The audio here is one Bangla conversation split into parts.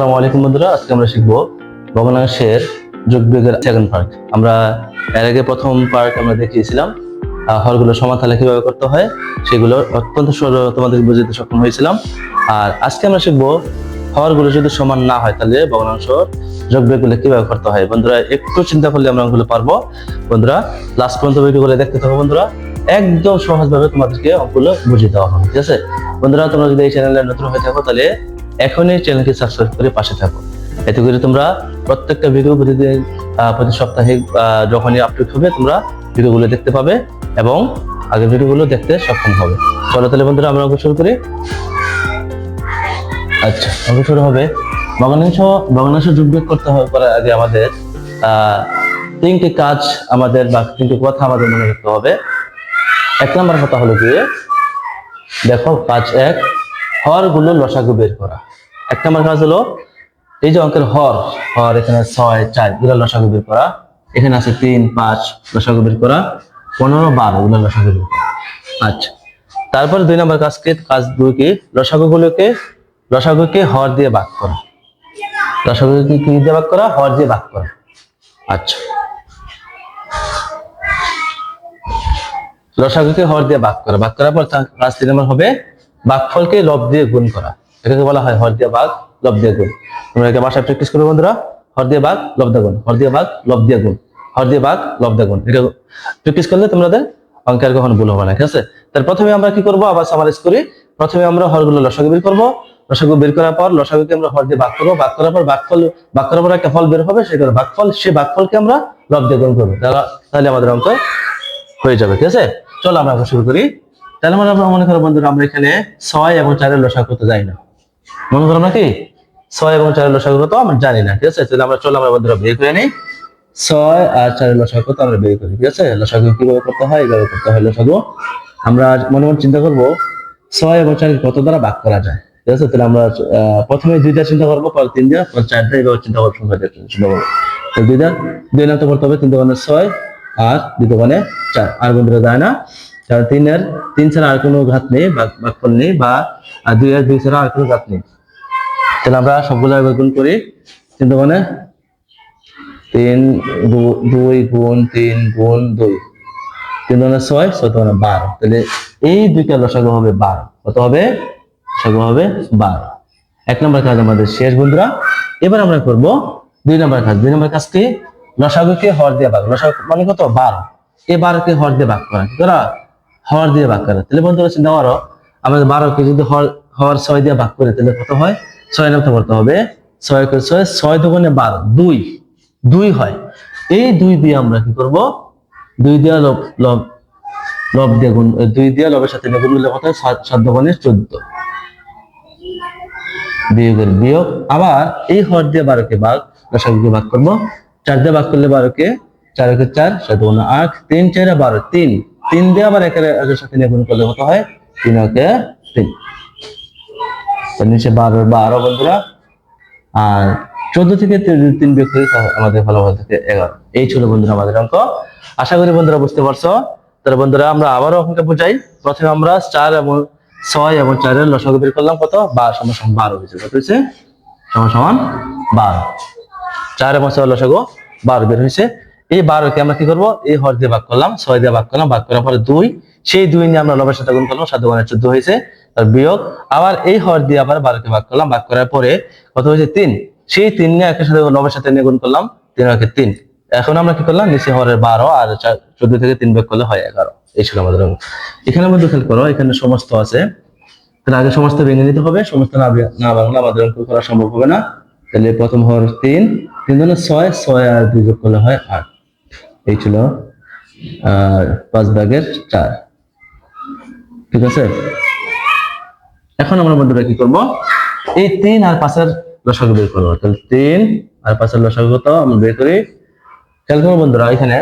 আসসালামু আলাইকুম বন্ধুরা, আজকে আমরা শিখব ভগ্নাংশের যোগ বিয়োগের সেকেন্ড পার্ট আমরা এর আগে প্রথম পার্ট আমরা দেখিয়েছিলাম হরগুলো সমাতালে কীভাবে করতে হয়, সেগুলো অত্যন্ত সরল তোমাদের বুঝতে সক্ষম হয়েছিলাম। আর আজকে আমরা শিখব হরগুলো যদি সমান না হয় তাহলে ভগ্নাংশ যোগ বিয়োগগুলো কীভাবে করতে হয়। বন্ধুরা, একটু চিন্তা করলে আমরা ওগুলো পারব। বন্ধুরা লাস্ট পর্যন্ত ভিডিওগুলো দেখতে থাকো বন্ধুরা। একদম সহজভাবে তোমাদেরকে অঙ্কগুলো বুঝিয়ে দেওয়া হবে, ঠিক আছে? বন্ধুরা, তোমরা যদি এই চ্যানেলে নতুন হয়ে থাকো তাহলে এখনই চ্যানেলকে সাবস্ক্রাইব করে পাশে থাকো। এতে করে তোমরা প্রত্যেকটা ভিডিও প্রতিদিন প্রতি সপ্তাহে যখনই আপলোড হবে, তোমরা ভিডিওগুলো দেখতে পাবে এবং আগের ভিডিওগুলো দেখতে সক্ষম হবে। চলো তাহলে বন্ধুরা, আমরা শুরু করি। আচ্ছা অঙ্ক হবে। ভগ্নাংশ ভগ্নাংশ যোগ বিয়োগ করতে হবে করার আগে আমাদের তিনটি কাজ আমাদের বা তিনটি কথা আমাদের মনে রাখতে হবে। এক নম্বর কথা হলো গিয়ে দেখো, কাজ এক হরগুলো লসাগু বের করা। এক নম্বর কাজ হলো, এই যে অঙ্কের হর হর এখানে ছয়, চার, এগুলো লসাগু বের করা। এখানে আছে তিন, পাঁচ, লসাগু বের করা। পনেরো, বারো, এগুলো লসাগু বের করা। আচ্ছা। তারপরে দুই নম্বর কাজ কি? কাজ দুই কি? লসাগু গুলোকে লসাগুকে হর দিয়ে ভাগ করা। লসাগুকে কি দিয়ে ভাগ করা? হর দিয়ে ভাগ করা। আচ্ছা। লসাগুকে হর দিয়ে ভাগ করা। ভাগ করার পর কাজ তিন নম্বর হবে ভাগফলকে লব দিয়ে গুণ করা। এটাকে বলা হয় হর দিয়ে ভাগ লব দিয়ে গুণ। তোমরা এটা বাসায় প্র্যাকটিস করবে বন্ধুরা। হর দিয়ে ভাগ লব দিয়ে গুণ। হর দিয়ে ভাগ লব দিয়ে গুণ। হর দিয়ে ভাগ লব দিয়ে গুণ। এটা প্র্যাকটিস করলে তোমাদের অঙ্কের কখনো ভুল হবে না, ঠিক আছে? তার প্রথমে আমরা কি করব? আবার সামারাইজ করি। প্রথমে আমরা হরগুলো লসাগু বের করব। লসাগু বের করার পর, লসাগুকে আমরা হর দিয়ে ভাগ করব। ভাগ করার পর ভাগফল ভাগ করার পর একটা ফল বের হবে করে ভাগফল সেই ভাগফলকে আমরা লব দিয়ে গুণ করব। তাহলে- আমাদের অঙ্ক হয়ে যাবে, ঠিক আছে? চলো আমরা শুরু করি। তাহলে আমরা আমরা মনে করো বন্ধুরা, আমরা এখানে ছয় এবং চারের লসাগু করতে যাই না। মনে করো আমরা কি ছয় এবং চারের লসাগু কত? আমরা জানি না, ঠিক আছে? তাহলে আমরা চলো, আমরা বন্ধুরা বের করে নিই। ছয় আর চারের লসাগু কত? আমরা বের করি ঠিক আছে? লসাগু কীভাবে করতে হয়, এইভাবে করতে হয় লসাগু। আমরা মনে মনে চিন্তা করব, ছয় এবং চার কত দ্বারা ভাগ করা যায়, ঠিক আছে? তাহলে আমরা প্রথমে দুইটা চিন্তা করব, পর তিন দিয়া, পর চারটা এইভাবে চিন্তা করব, সংখ্যা দিয়ে চিন্তা করব। তো দুইটা দুই নামতে করতে হবে, তিন দোকানে ছয় আর দুই দোকানে চার। আর বন্ধুরা যায় না, কারণ তিনের, তিন ছাড়া আর কোনো ঘাত নেই বা ভাগফল নেই, বা আর দুই আর দুই ছাড়া আর কোনো ঘাত নেই। তাহলে আমরা সবগুলো একবার গুণ করি। তিন দোকানে তিন দুই গুণ তিন গুণ দুই। তিন দোকানে ছয় ছয় দোকানে বারো। তাহলে এই দুইটা লসাগু হবে বারো। কত হবে? লসাগু হবে বারো। এক নম্বর কাজ আমাদের শেষ বন্ধুরা। এবার আমরা করব দুই নম্বর কাজ। দুই নম্বর কাজ কি লসাগুকে হর দিয়ে ভাগ। লসাগু মানে কত? বারো। এই বারোকে হর দিয়ে ভাগ করা। কি করা? হর দিয়ে ভাগ করা। তাহলে বন্ধুরা, চিন্তা করো। আমাদের বারোকে যদি হর ছয় দিয়ে ভাগ করে, তাহলে কত হয়? ছয় নামতে করতে হবে। ছয় করে ছয় ছয় দোকানে বারো, দুই। দুই হয়। এই দুই দিয়ে আমরা কি করব? দুই দিয়া লব লব লব দিয়ে গুণ দুই দিয়া লবের সাথে গুণ করলে কত হয়? সাত দোকানে চোদ্দ। বিয়োগের বিয়োগ। আবার এই হর দিয়ে বারোকে ভাগ লসাগুকে ভাগ করব। চার দিয়ে ভাগ করলে বারোকে চারকে চার সাত গুণ আট। তিন, চারে বারো, তিন। তিন দিয়ে আবার একের সাথে গুণ করলে কত হয়? তিন। একে তিন নিচে বারো বারো বন্ধুরা। আর চোদ্দ থেকে তিন- বিয়োগ আমাদের ফলাফল থেকে এগারো। এই ছিল বন্ধুরা আমাদের অঙ্ক। আশা করি বন্ধুরা বুঝতে পারছ। তাহলে বন্ধুরা আমরা আবারও অঙ্কটা বোঝাই। প্রথমে আমরা চার এবং ছয় এবং চারের লসাগু বের করলাম কত? বা সমান সমান বারো হয়েছে। কত হয়েছে? সমান সমান বারো। চার এবং ছয় লসাগু বারো বের হয়েছে। এই বারোকে আমরা কি করব? এই হর দিয়ে ভাগ করলাম, ছয় দিয়ে ভাগ করলাম, ভাগ করার পরে দুই সেই দুই নিয়ে আমরা লবের সাথে গুণ করলাম সাত মানে চোদ্দ হয়েছে, তার বিয়োগ। আবার এই হর দিয়ে আবার বারোকে ভাগ করলাম, ভাগ করার পরে কত হয়েছে? তিন। সেই তিন নিয়ে একের সাথে লবের সাথে নিয়ে গুণ করলাম, তিন একে তিন। এখন আমরা কি করলাম? নিচে হরের বারো আর চোদ্দ থেকে তিন ভাগ করলে হয় এগারো। এই ছিল আমাদের অঙ্ক। এখানে মধ্যে খেয়াল করো, এখানে সমস্ত আছে। তাহলে আগে সমস্ত ভেঙে নিতে হবে, সমস্ত না না ভাঙলে আমাদের অঙ্ক করা সম্ভব হবে না। তাহলে প্রথম হর তিন তিন ধরনের ছয় ছয় আর দুই যোগ করলে হয় আট। এই ছিল আর পাঁচ ভাগের চার। ঠিক আছে? এখন আমরা বন্ধুরা কি করব? এই তিন আর পাঁচের লসাগু বের করব। তাহলে তিন আর পাঁচের লসাগু কত? আমরা বের করি। খেয়াল করব বন্ধুরা, এখানে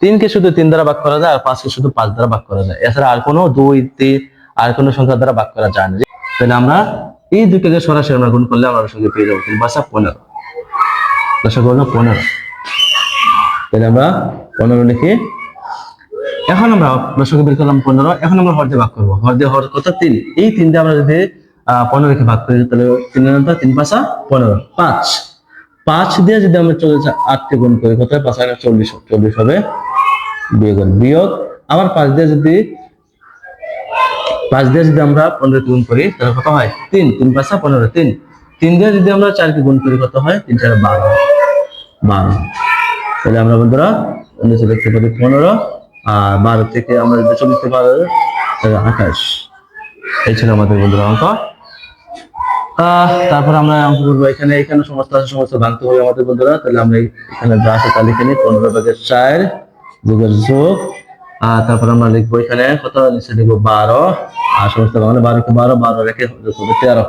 তিনকে শুধু তিন দ্বারা ভাগ করা যায় আর পাঁচকে শুধু পাঁচ দ্বারা ভাগ করা যায়। এছাড়া আর কোনো দুই, তিন আর কোনো সংখ্যা দ্বারা ভাগ করা যায় না। তাহলে আমরা এই দুটোকে সরাসরি আমরা গুণ করলে আমরা লসাগু পেয়ে যাব। পাঁচা পনেরো। লসাগু পনেরো। তাহলে আমরা পনেরো লিখি। এখন আমরা লসাগু বের করলাম পনেরো, এখন আমরা হর দিয়ে ভাগ করব। হর দিয়ে হর কত? তিন। এই তিন দিয়ে আমরা যদি পনেরো কে ভাগ করি, তাহলে তিন তিন পাঁচা পনেরো। পাঁচ। পাঁচ দিয়ে যদি আমরা চল্লিশ, আটকে গুণ করি, কত? পাঁচ আট চল্লিশ চল্লিশ হবে বিয়োগ বিয়োগ। আবার পাঁচ দিয়ে যদি, পাঁচ দিয়ে যদি আমরা পনেরো গুণ করি, তাহলে কত হয়? তিন। তিন পাঁচা পনেরো, তিন। তিন দিয়ে যদি আমরা চারকে গুণ করি, কত হয়? তিন চার বারো। বারো। তাহলে আমরা বন্ধুরা দেখতে পনেরো। বারো থেকে আমরা যদি চল্লিশ থেকে বারো আঠাশ এই ছিল আমাদের বন্ধুরা অঙ্ক। তারপর আমরা অঙ্ক করব এখানে। এখানে সমস্ত আছে, সমস্ত ভাঙতে হবে আমাদের বন্ধুরা। তাহলে আমরা এখানে যা আছে তা লিখে নিই। পনেরো ভাগের চার যোগের যোগ। আর তারপর আমরা লিখব এখানে কত? নিচে লিখব বারো। আর সমস্ত ভাঙলে বারো কে বারো বারো রেখে করব তেরো।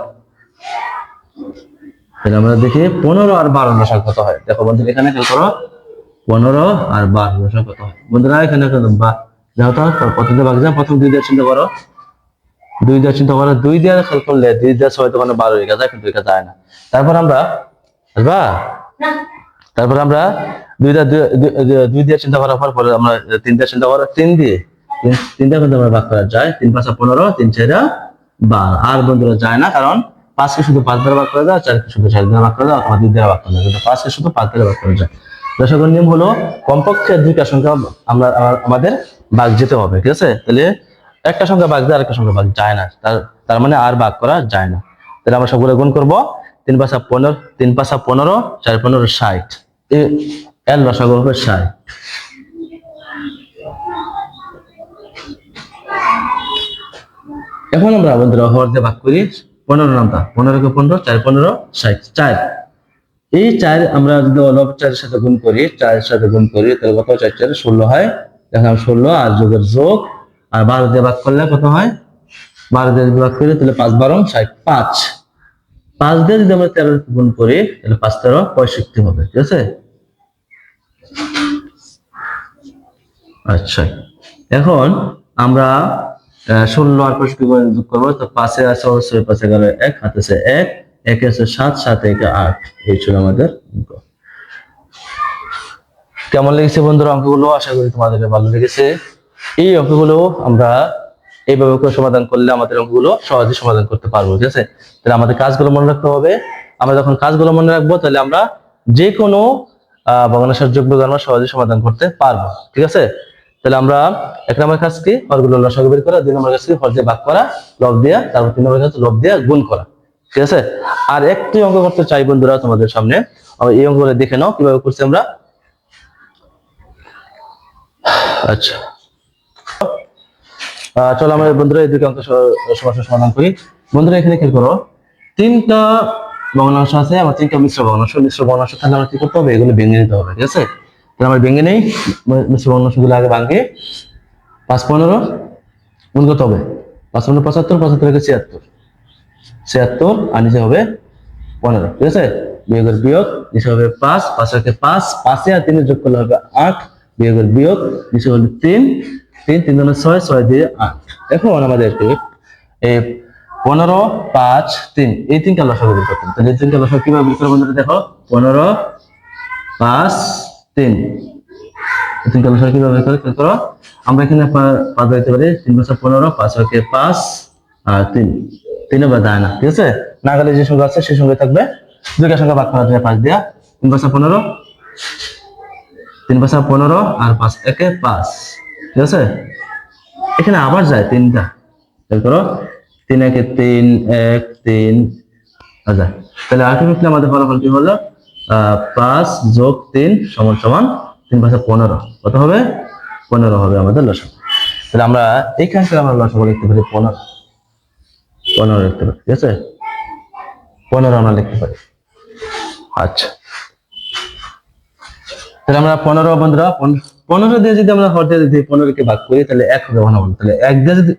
তাহলে আমরা দেখি পনেরো আর বারো লসাগ কত হয়? দেখো বন্ধু এখানে খেয়াল করো। পনেরো আর বারো লসাগ কত? হয় বন্ধুরা, এখানে দেখো তো দিয়ে ভাগ যায় প্রথম দুই দিয়ে চিন্তা করো। দুই দিয়ে চিন্তা করো, দুই দিয়ে খেয়াল করলে দুই দিয়ে সবাই তখন বারো রেখা যায়, কিন্তু রেখা যায় না। তারপর আমরা বুঝবা তারপর আমরা দুই, দুই- দিয়ে চিন্তা করার পর পরে আমরা তিন দিয়ে চিন্তা করো, তিন দিয়ে। তিন- তিন দিয়ে কিন্তু আমরা ভাগ করা যায়। তিন পাঁচা পনেরো, তিন চারা বারো। আর বন্ধুরা যায় না, কারণ পাঁচকে শুধু পাঁচ দ্বারা ভাগ করা যায়, চারকে শুধু চার দ্বারা ভাগ করা যায়, অথবা দুই দ্বারা ভাগ করা যায়। কিন্তু পাঁচকে শুধু পাঁচ দ্বারা ভাগ করা যায়। দর্শকের নিয়ম হলো কমপক্ষে দুইটা সংখ্যা আমরা আমাদের বাঘ যেতে হবে, ঠিক আছে? তাহলে একটা সংখ্যা ভাগ যায়, আরেকটা সংখ্যা বাঘ যায় না। তার তার মানে আর ভাগ করা যায় না। তাহলে আমরা সবগুলো গুণ করব। তিন পাঁচা পনেরো, তিন পাঁচা পনেরো, চার পনেরো ষাট। এ- এর লসাগু হবে ষাট। এখন আমরা বন্ধুরা হর দিয়ে ভাগ করি। পনেরো নামটা পনেরো কে পনেরো, চার পনেরো, ষাট। চার। এই চার আমরা যদি অলপ চারের সাথে গুণ করি, চারের সাথে গুণ করি, তাহলে কত চার চার ষোলো হয়। দেখলাম ষোলো আর যোগের যোগ, আর বারো দিয়ে ভাগ করলে কত হয়? বারো দিয়ে ভাগ করি, তাহলে পাঁচ বারো, ষাট, পাঁচ। পাঁচ দিয়ে যদি আমরা তেরো গুণ করি, তাহলে পাঁচ তেরো পঁয়ষট্টি হবে, ঠিক আছে? আচ্ছা। এখন আমরা ষোলো আর পঁয়ষট্টি করে যোগ করব, তো পাঁচে আছে, অবশ্যই পাঁচে গেলে এক, হাতে এক। একে আছে সাত সাত একে আট। এই ছিল আমাদের অঙ্ক। কেমন লেগেছে বন্ধুরা অঙ্কগুলো? আশা করি তোমাদের ভালো লেগেছে। এই অঙ্কগুলো আমরা এইভাবে করে সমাধান করলে আমাদের অঙ্কগুলো সহজে সমাধান করতে পারব, ঠিক আছে? তাহলে আমাদের কাজগুলো মনে রাখতে হবে। আমরা যখন কাজগুলো মনে রাখব, তাহলে আমরা যে কোনো ভগ্নাংশের যোগ্য আমরা সহজে সমাধান করতে পারব, ঠিক আছে? তাহলে আমরা এক নম্বর কাজ কি হরগুলো লসাগু বের করা, দুই নম্বর কাজ কি হর ভাগ করা, লব দিয়া, তারপর তিন নম্বর কাজ লব দিয়া গুণ করা। ঠিক আছে? আর একটি অঙ্ক করতে চাই বন্ধুরা তোমাদের সামনে। এই অঙ্কগুলো দেখে নাও, কীভাবে করছি আমরা? আচ্ছা। চলো আমরা বন্ধুরা এই দুটো অঙ্ক স- সমস্যার সমাধান করি। বন্ধুরা এখানে খেয়াল করো, তিনটা ভগ্নাংশ আছে আমার তিনটা মিশ্র ভগ্নাংশ মিশ্র ভগ্নাংশ তাহলে আমরা কি করতে হবে? এগুলো ভেঙে নিতে হবে, ঠিক আছে? তাহলে আমরা ভেঙে নেই মিশ্র ভগ্নাংশগুলো আগে ভাঙে। পাঁচ পনেরো, গুণ করতে হবে। পাঁচ পনেরো, পঁচাত্তর পঁচাত্তর ছিয়াত্তর। ছিয়াত্তর, আর নিচে হবে পনেরো, ঠিক আছে? বিয়োগের বিয়োগ, নিচে হবে পাঁচ পাঁচ থেকে পাঁচ, পাঁচে আর তিনে যোগ করলে হবে আট, বিয়োগের বিয়োগ, নিচে হলো তিন তিন তিন দুগুণে ছয় ছয় দিয়ে আট। এখন আমাদেরকে পনেরো, পাঁচ, তিন, এই তিনটা লসাগু বের করতে হবে। তাহলে এই তিনটা লসাগু কীভাবে বের করব দেখো? পনেরো, পাঁচ, তিন। এই তিনটা লসাগু কীভাবে বের করে? করো। আমরা এখানে পাঁচ দিতে পারি। তিন বছর পনেরো, পাঁচ হকে পাঁচ, আর তিন। তিনে বা দেয় না, ঠিক আছে? না গেলে যে সংখ্যা আছে, সেই সঙ্গে থাকবে। দুইটা সংখ্যা ভাগ করা যায়, পাঁচ দিয়া। তিন বছর পনেরো। তিন বছর পনেরো আর পাঁচ একে পাঁচ, ঠিক আছে? এখানে আবার যায় তিনটা। করো, তিন একে তিন, এক, তিন আচ্ছা। তাহলে আলটিমেটলি আমাদের ফলাফল কি হলো? পাঁচ যোগ তিন সমান সমান তিন পাঁচে পনেরো। কত হবে? পনেরো হবে আমাদের লসাগু। তাহলে আমরা এইখান থেকে আমরা লসাগু লিখতে পারি পনেরো। পনেরো লিখতে পারি ঠিক আছে? পনেরো আমরা লিখতে পারি। আচ্ছা। তাহলে আমরা পনেরো বন্ধুরা পনেরো দিয়ে যদি আমরা হর দিয়ে যদি পনেরোকে ভাগ করি, তাহলে এক হবে ভালো তাহলে এক দিয়ে যদি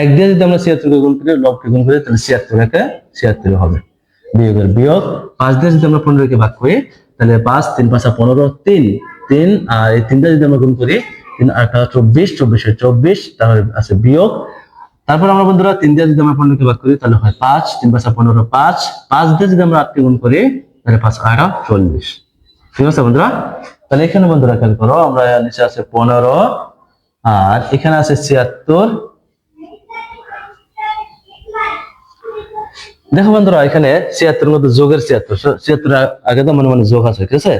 এক দিয়ে যদি আমরা ছিয়াত্তরকে গুণ করি, লবকে গুণ করি, তাহলে ছিয়াত্তর একে ছিয়াত্তর হবে। বিয়োগের বিয়োগ। পাঁচ দিয়ে যদি আমরা পনেরোকে ভাগ করি, তাহলে পাঁচ, তিন, পাঁচা পনেরো, তিন। তিন, আর এই তিনটা যদি আমরা গুণ করি, তিন আটটা চব্বিশ, চব্বিশে, চব্বিশ, তাহলে আছে বিয়োগ। তারপর আমরা বন্ধুরা তিন দিয়ে যদি আমরা পনেরোকে ভাগ করি, তাহলে হয় পাঁচ, তিন পাঁচা পনেরো, পাঁচ। পাঁচ দিয়ে যদি আমরা আটকে গুণ করি, তাহলে পাঁচ আটা চল্লিশ। ঠিক আছে বন্ধুরা? তাহলে এখানে বন্ধুরা খেয়াল করো, আমরা নিচে আছে পনেরো, আর এখানে আছে ছিয়াত্তর। দেখো বন্ধুরা, এখানে ছিয়াত্তর মধ্যে যোগের ছিয়াত্তর। ছিয়াত্তর আগে তো মনে মনে যোগ আছে, ঠিক আছে?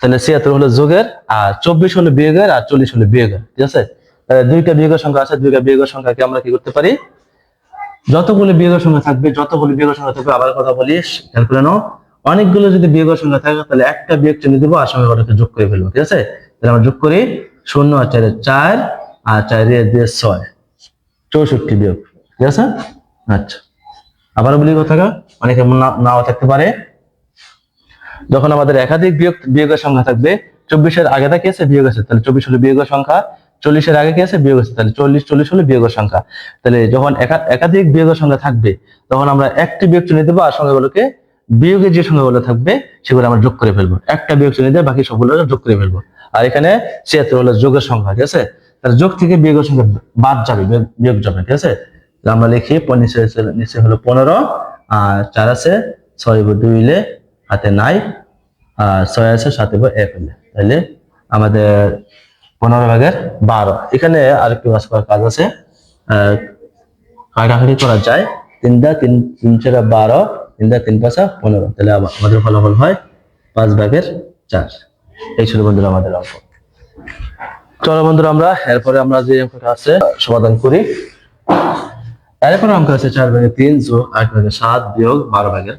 তাহলে ছিয়াত্তর হলো যোগের, আর চব্বিশ হলো বিয়োগের, আর চল্লিশ হলো বিয়োগের, ঠিক আছে? দুইটা বিয়োগের সংখ্যা আছে, দুইটা বিয়োগের সংখ্যাকে আমরা কি করতে পারি? যতগুলো বিয়োগের সংখ্যা থাকবে, যতগুলো বিয়োগের সংখ্যা থাকবে, আবার কথা বলিস খেয়াল করে নাও, অনেকগুলো যদি বিয়োগের সংখ্যা থাকে, তাহলে একটা বিয়োগ চিহ্ন দেবো, আর সঙ্গে ওটাকে যোগ করে ফেলব, ঠিক আছে? তাহলে আমরা যোগ করি শূন্য আর চারে চার, আর চারে দিয়ে ছয়। চৌষট্টি বিয়োগ, ঠিক আছে? আচ্ছা। আবার বলি কথাটা, অনেকে নাও থাকতে পারে। যখন আমাদের একাধিক বিয়োগ, বিয়োগের সংখ্যা থাকবে, চব্বিশের আগে থাকে বিয়োগ আছে, তাহলে চব্বিশ হলো বিয়োগের সংখ্যা। চল্লিশের আগে কি আছে? বিয়োগ আছে। তাহলে চল্লিশ চল্লিশ হলো বিয়োগের সংখ্যা। তাহলে যখন একা- একাধিক বিয়োগের সংখ্যা থাকবে, তখন আমরা একটি বিয়োগ চিহ্ন দেবো আর সংখ্যাগুলোকে বিয়োগের যে সংখ্যাগুলো থাকবে, সেগুলো আমরা যোগ করে ফেলব। একটা বিয়োগ চিহ্ন দিয়ে বাকি সবগুলো যোগ করে ফেলব। আর এখানে ছিয়াত্তর হলো যোগের সংখ্যা, ঠিক আছে? তাহলে যোগ থেকে বিয়োগের সংখ্যা বাদ যাবে, বিয়োগ- বিয়োগ যাবে, ঠিক আছে? আমরা লিখি নিচে হলো পনেরো, আর চার আছে, ছয় দুইলে হাতে নাই, আর ছয় আছে বই এক হলে তাহলে আমাদের পনেরো ভাগের বারো। এখানে আরেকটু কাজ করার কাজ আছে। কাটাকাটি করা যায়। তিন দা তিন তিন চারা বারো তিন দা তিন পাঁচা পনেরো। তাহলে আমা- আমাদের ফলাফল হয় পাঁচ ভাগের চার। এই ছিল বন্ধুরা আমাদের অঙ্ক। চলো বন্ধুরা আমরা, এরপরে আমরা যে অঙ্কটা আছে, সমাধান করি। এরপর অঙ্ক আছে চার ভাগের তিন যোগ আট ভাগের সাত বিয়োগ বারো ভাগের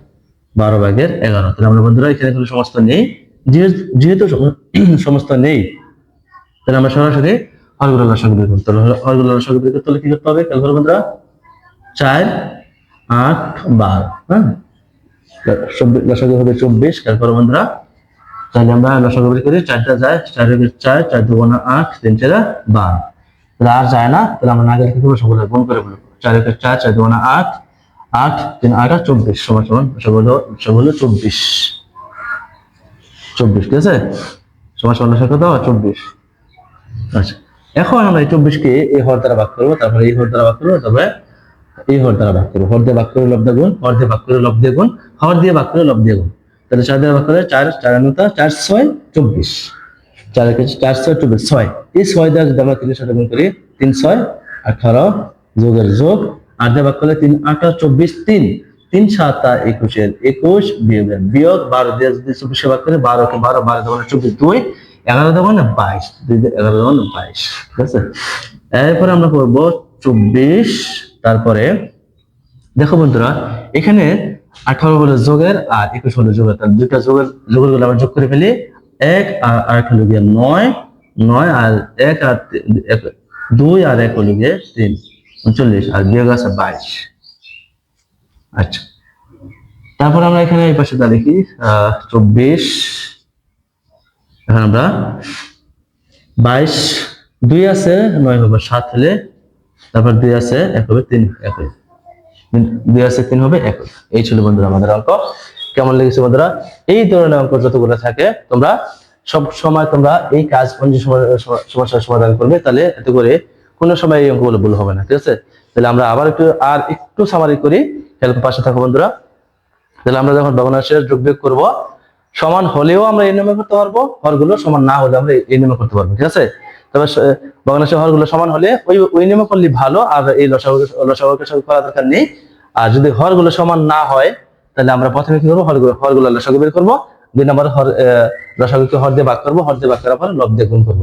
বারো ভাগের এগারো। তাহলে আমরা বন্ধুরা এখানে কোনো সমস্ত নেই। যেহেতু সমস্ত নেই তাহলে আমরা সরাসরি হরগুলো লসাগু বের করতে হবে হরগুলো লসাগু বের করতে হলে কি করতে হবে? খেয়াল করো বন্ধুরা। চার, আট, বারো হ্যাঁ? লসাগু হবে চব্বিশ, খেয়াল করো বন্ধুরা। তাহলে আমরা লসাগু বের করি, চারটা যায়, চার চার চার দুগুণা আট, তিন চারা বারো। তাহলে আর যায় না, তাহলে আমরা না গেলে কি করব সবগুলো গুণ করে ফেলব চার একে চার চার দুগুণা আট আট, তিন, আট, আর চব্বিশ, সমান সমান, সবগুলো সবগুলো চব্বিশ। চব্বিশ, ঠিক আছে? সমান সমান কত? চব্বিশ। আচ্ছা। এখন আমরা এই চব্বিশকে এই হর দ্বারা ভাগ করব, তারপরে এই হর দ্বারা ভাগ করব, তারপরে এই হর দ্বারা ভাগ করব। হর দিয়ে ভাগ করে লব দিয়ে গুণ, হর দিয়ে ভাগ করে লব দিয়ে গুণ, হর দিয়ে ভাগ করে লব দিয়ে গুণ। তাহলে চার দিয়ে ভাগ করে চার চার আনুতা চার ছয় চব্বিশ। চার চার ছয় চব্বিশ, ছয়। এই ছয় দ্বারা যদি আমরা তিনের সাথে গুণ করি, তিন ছয়, আঠারো যোগের যোগ আট দিয়ে ভাগ করলে তিন আটা চব্বিশ, তিন। তিন সাতা একুশের একুশ বিয়োগ, বারো দিয়ে যদি চব্বিশে ভাগ করে, বারোকে বারো বারো দেওয়া চব্বিশ, দুই। এগারো দেওয়া না বাইশ? দুই এগারো দেওয়া না বাইশ? ঠিক আছে? এরপরে আমরা করব চব্বিশ, তারপরে দেখো বন্ধুরা, এখানে আঠারো হলো যোগের আর একুশ হলো যোগের। তাহলে দুইটা যোগের যোগেরগুলো আমরা যোগ করে ফেলি। এক আর আরেক হলো গিয়ে নয়। নয় আর এক আর দুই আর এক হলো গিয়ে তিন। উনচল্লিশ আর বিয়োগ আছে বাইশ। আচ্ছা। তারপর আমরা এখানে এই পাশে দা লিখি আহ, চব্বিশ। এখন আমরা বাইশ, দুই আছে, নয় হবে সাত হলে, তারপর দুই আছে, এক হবে তিন, এক দুই আছে, তিন হবে এক এই ছিল বন্ধুরা আমাদের অঙ্ক। কেমন লেগেছে বন্ধুরা? এই ধরনের অঙ্ক যতগুলো থাকে, তোমরা সব সময় তোমরা এই কাজ সমস্যার সমাধান করবে, তাহলে এতে করে কোনো সময় এই অঙ্কগুলো ভুল হবে না, ঠিক আছে? তাহলে আমরা আবার একটু, আর একটু সামারি করি। হেল্প পাশে থাকো বন্ধুরা। তাহলে আমরা যখন ভগ্নাংশের যোগ বিয়োগ করব সমান হলেও আমরা এই নিয়মে করতে পারব, হরগুলো সমান না হলে আমরা এই নিয়মে করতে পারব, ঠিক আছে? তবে ভগ্নাংশের হরগুলো সমান হলে ওই ওই নিয়মে করলে ভালো, আর এই লসাগু লসাগুকে করা দরকার নেই। আর যদি হরগুলো সমান না হয়, তাহলে আমরা প্রথমে কি করব? হরগুলো হরগুলো লসাগু বের করব, দুই নম্বর হর লসাগুকে হর দিয়ে ভাগ করব, হর দিয়ে ভাগ করার পর লব দিয়ে গুণ করব।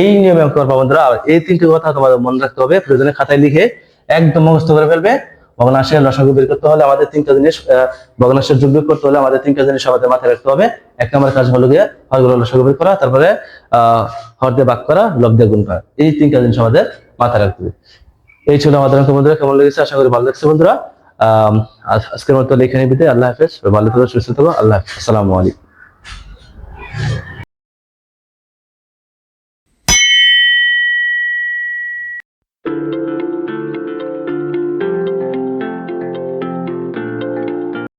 এই নিয়মে করব বন্ধুরা এই তিনটি কথা তোমাদের মনে রাখতে হবে, প্রয়োজনে খাতায় লিখে একদম মুখস্থ করে ফেলবে। ভগ্নাংশের লসাগু বের করতে হলে আমাদের তিনটা জিনিস ভগ্নাংশের যোগ বিয়োগ করতে হলে আমাদের তিনটা জিনিস আমাদের মাথায় রাখতে হবে। এক নম্বর কাজ হলো গিয়ে হরগুলো লসাগু বের করা, তারপরে, আহ, হর দিয়ে ভাগ করা, লব দিয়ে গুণ করা। এই তিনটা জিনিস আমাদের মাথায় রাখতে হবে। এই ছিল আমাদের অঙ্ক বন্ধুরা, কেমন লেগেছে? আশা করি ভালো লাগছে বন্ধুরা। আহ আজকের মতো লেখানি বিদে আল্লাহ হাফেজ। ভালো থাকো, সুস্থ থাকো। আল্লাহ হাফেজ। আসসালামু আলাইকুম।